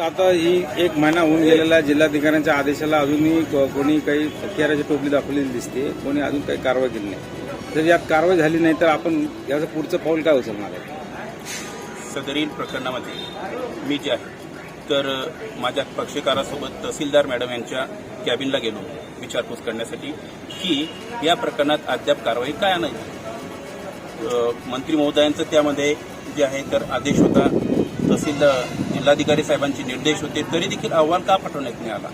आता ही एक महिना होऊन गेलेला जिल्हाधिकाऱ्यांच्या आदेशाला अजूनही कोणी काही हत्याराची टोपली दाखवलेली दिसते. कोणी अजून काही कारवाई केली नाही. जर यात कारवाई झाली नाही तर आपण याचं पुढचं पाऊल काय उचलणार आहे? सदरील प्रकरणामध्ये. मी जे आहे तर माझ्या पक्षकारासोबत तहसीलदार मॅडम यांच्या कॅबिनला गेलो. विचारपूस करण्यासाठी की या प्रकरणात अद्याप कारवाई काय नाही. मंत्री महोदयांचं त्यामध्ये जे आहे तर आदेश होता. तहसीलदार जिल्हाधिकारी साहेबांचे निर्देश होते तरी देखील अहवाल का पाठवण्यात नाही आला?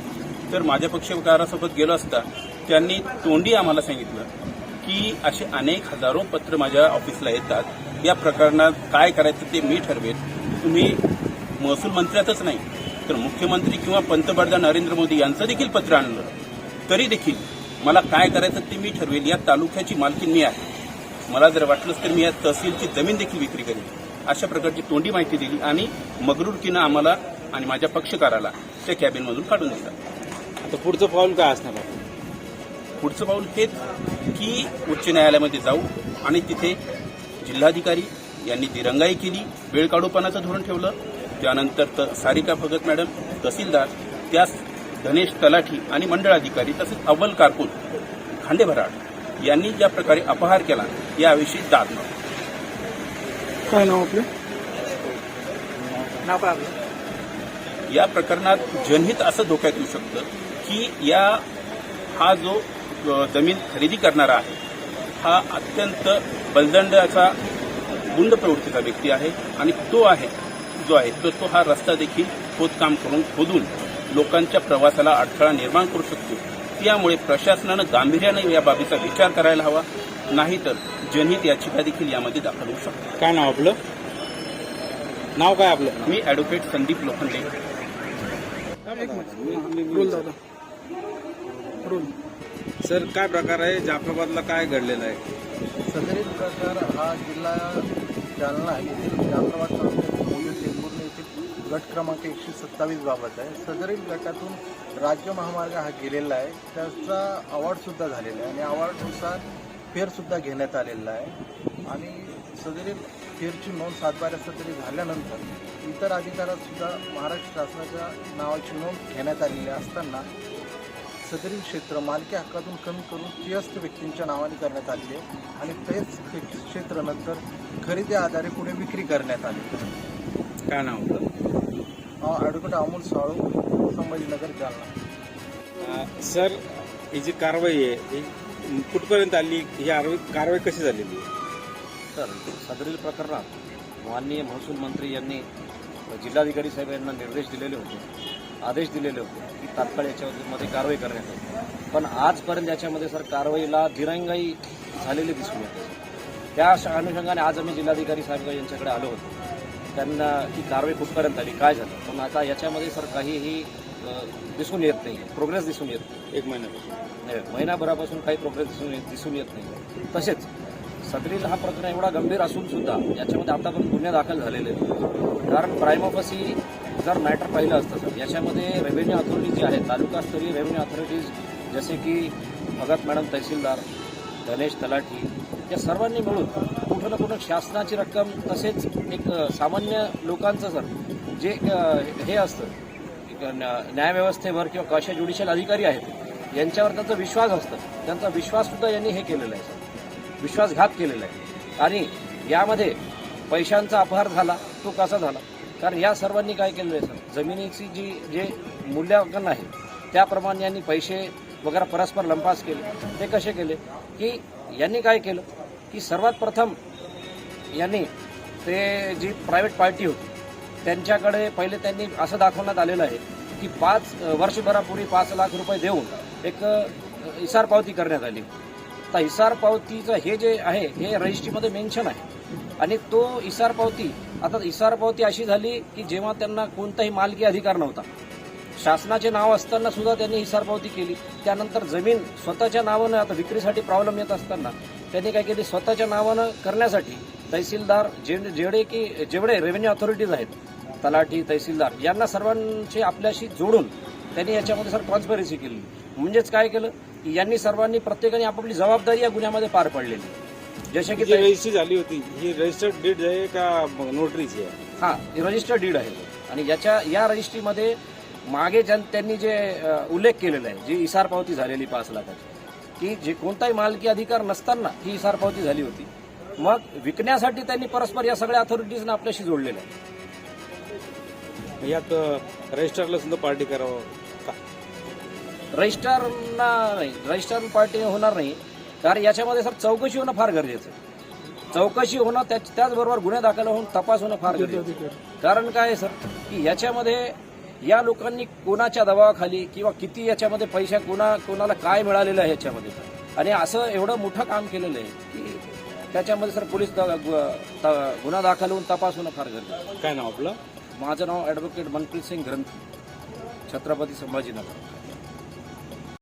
तर माझ्या पक्षकारासोबत गेलो असता त्यांनी तोंडी आम्हाला सांगितलं की असे अनेक हजारो पत्र माझ्या ऑफिसला येतात. या प्रकरणात काय करायचं ते मी ठरवेल तुम्ही महसूल मंत्र्यातच नाही तर मुख्यमंत्री किंवा पंतप्रधान नरेंद्र मोदी यांचं देखील पत्र आणलं. तरी देखील मला काय करायचं ते मी ठरवेल या तालुक्याची मालकी मी आहे. मला जर वाटलंच तर मी या तहसीलची जमीन देखील विक्री करेन. अशा प्रकारची तोंडी माहिती दिली आणि मगरूरकीनं आम्हाला आणि माझ्या पक्षकाराला त्या कॅबिनमधून काढून दिलं आता पुढचं पाऊल काय असणार आहे पुढचं पाऊल हेच की उच्च न्यायालयामध्ये जाऊ आणि तिथे जिल्हाधिकारी यांनी दिरंगाई केली वेळ काढूपणाचं धोरण ठेवलं त्यानंतर त सारिका भगत मॅडम तहसीलदार त्यास धनेश तलाठी आणि मंडळाधिकारी तसेच अव्वल कारकून खांडेभराड यांनी ज्या प्रकारे अपहार केला याविषयी दाद मागतो. काय नाव आपलं? नाव काय या प्रकरणात जनहित असं धोक्यात येऊ शकतं की या हा जो जमीन खरेदी करणारा आहे हा अत्यंत बलदंडाचा गुंड प्रवृत्तीचा व्यक्ती आहे आणि तो आहे जो आहे तर तो हा रस्ता देखील खोदकाम करून खोदून लोकांच्या प्रवासाला अडथळा निर्माण करू शकतो. त्यामुळे प्रशासनानं गांभीर्याने या बाबीचा विचार करायला हवा. नाहीतर जनहित याचिका देखील यामध्ये दाखल होऊ शकते. काय नाव आपलं? नाव काय आपलं? मी ॲडव्होकेट संदीप लोखंडे. रोल दादा रोल सर काय प्रकार आहे? जाफराबादला काय घडलेलं आहे? सदरील प्रकार हा जिल्हा जालना येथील जाफराबाद तालुक्यातील टेंभुर्णी येथील गट क्रमांक एकशे सत्तावीस बाबत आहे. सदरील गटातून राज्य महामार्ग हा गेलेला आहे. त्याचा अवॉर्डसुद्धा झालेला आहे. आणि अवॉर्डनुसार फेरसुद्धा घेण्यात आलेला आहे. आणि सदरील फेरची नोंद सातबाऱ्याचा तरी झाल्यानंतर इतर अधिकारात सुद्धा महाराष्ट्र शासनाच्या नावाची नोंद घेण्यात आलेली असताना सदरील क्षेत्र मालकी हक्कातून कमी करून त्रयस्थ व्यक्तींच्या नावाने करण्यात आहे आणि तेच क्षेत्र नंतर खरेदी आधारे पुढे विक्री करण्यात आली. काय नाव ॲडव्होकेट अमोल साळू संभाजीनगर जालना. सर ही जी कारवाई आहे ही कुठपर्यंत आली? ही कारवाई कारवाई कशी झालेली आहे तर सदरील प्रकरणात माननीय महसूल मंत्री यांनी जिल्हाधिकारी साहेब यांना निर्देश दिलेले होते आदेश दिलेले होते की तात्काळ याच्यामध्ये कारवाई करण्यात येईल. पण आजपर्यंत याच्यामध्ये सर कारवाईला दिरंगाई झालेली दिसून येते. त्या अशा अनुषंगाने आज आम्ही जिल्हाधिकारी साहेब यांच्याकडे आलो होतो. त्यांना ही कारवाई कुठपर्यंत आली काय झालं? पण आता याच्यामध्ये सर काहीही अ, दिसून येत नाही प्रोग्रेस दिसून येत नाही. एक महिन्यापासून महिनाभरापासून काही प्रोग्रेस दिसून येत दिसून येत नाही. तसेच सदरील हा प्रकरण एवढा गंभीर असून सुद्धा याच्यामध्ये आतापर्यंत गुन्हे दाखल झालेले आहेत. कारण प्रायमोपसी जर मॅटर पाहिलं असतं सर याच्यामध्ये रेव्हेन्यू अथॉरिटी जी आहे तालुकास्तरीय रेव्हेन्यू अथॉरिटीज जसे की भगत मॅडम तहसीलदार गणेश तलाठी या सर्वांनी मिळून कुठं ना कुठं शासनाची रक्कम तसेच एक सामान्य लोकांचं सर जे हे असतं एक न्या- न्यायव्यवस्थेवर किंवा कशा ज्युडिशियल अधिकारी आहेत यांच्यावर त्यांचा विश्वास असतं. त्यांचा विश्वाससुद्धा यांनी हे केलेला आहे. सर विश्वासघात केलेला आहे. आणि यामध्ये पैशांचा अपहार झाला तो कसा झाला? कारण या सर्वांनी काय केलेलं आहे सर? जमिनीची जी जे मूल्यांकन आहे त्याप्रमाणे यांनी पैसे वगैरे परस्पर लंपास केले. ते कसे केले? की यांनी काय केलं? की सर्वात प्रथम यांनी ते जी प्रायव्हेट पार्टी होती त्यांच्याकडे पहिले त्यांनी असं दाखवण्यात आलेलं आहे की पाच वर्षभरापूर्वी पाच लाख रुपये देऊन एक हिसार पावती करण्यात आली. तर हिसार पावतीचं हे जे आहे हे रजिस्ट्रीमध्ये मेन्शन आहे. आणि तो इसार पावती आता इसार पावती अशी झाली की जेव्हा त्यांना कोणताही मालकी अधिकार नव्हता. शासनाचे नाव असताना सुद्धा त्यांनी हिसार पावती केली. त्यानंतर जमीन स्वतःच्या नावानं आता विक्रीसाठी प्रॉब्लेम येत असताना त्यांनी काय केली? स्वतःच्या नावानं करण्यासाठी तहसीलदार जे जेवढे की जेवढे रेव्हेन्यू अथॉरिटीज आहेत तलाठी तहसीलदार यांना सर्वांचे आपल्याशी जोडून त्यांनी याच्यामध्ये सर ट्रान्सपरन्सी केली. म्हणजेच काय केलं? की यांनी सर्वांनी प्रत्येकाने आपापली जबाबदारी या गुन्ह्यामध्ये पार पाडलेली. जसे की रजिस्ट्री झाली होती. ही रजिस्टर्ड डेट आहे का नोटरीची आहे? हा रजिस्टर्ड डीड आहे. आणि याच्या या रजिस्ट्रीमध्ये मागे ज्यां त्यांनी जे उल्लेख केलेला आहे जी इसार पावती झालेली पाच लाखाची की जे कोणताही मालकी अधिकार नसताना ही इसार पावती झाली होती. मग विकण्यासाठी त्यांनी परस्पर या सगळ्या अथॉरिटीजना आपल्याशी जोडलेलं आहे. यात रजिस्टरला सुद्धा पार्टी करावं का? रजिस्ट्रारना नाही रजिस्ट्रार पार्टी होणार नाही. कारण याच्यामध्ये सर चौकशी होणं फार गरजेचं आहे. चौकशी होणं त्याच त्याचबरोबर गुन्हे दाखल होऊन तपास होणं फार गरजेचं आहे. कारण काय आहे सर की याच्यामध्ये या लोकांनी कोणाच्या दबावाखाली किंवा किती याच्यामध्ये पैशा कोणा कोणाला काय मिळालेलं आहे याच्यामध्ये? आणि असं एवढं मोठं काम केलेलं आहे की त्याच्यामध्ये सर पोलीस गुन्हा दाखल होऊन तपास होणं फार गरजेचं आहे. काय नाव आपलं? माझं नाव ॲडव्होकेट मनप्रीत सिंग ग्रंथी छत्रपती संभाजीनगर.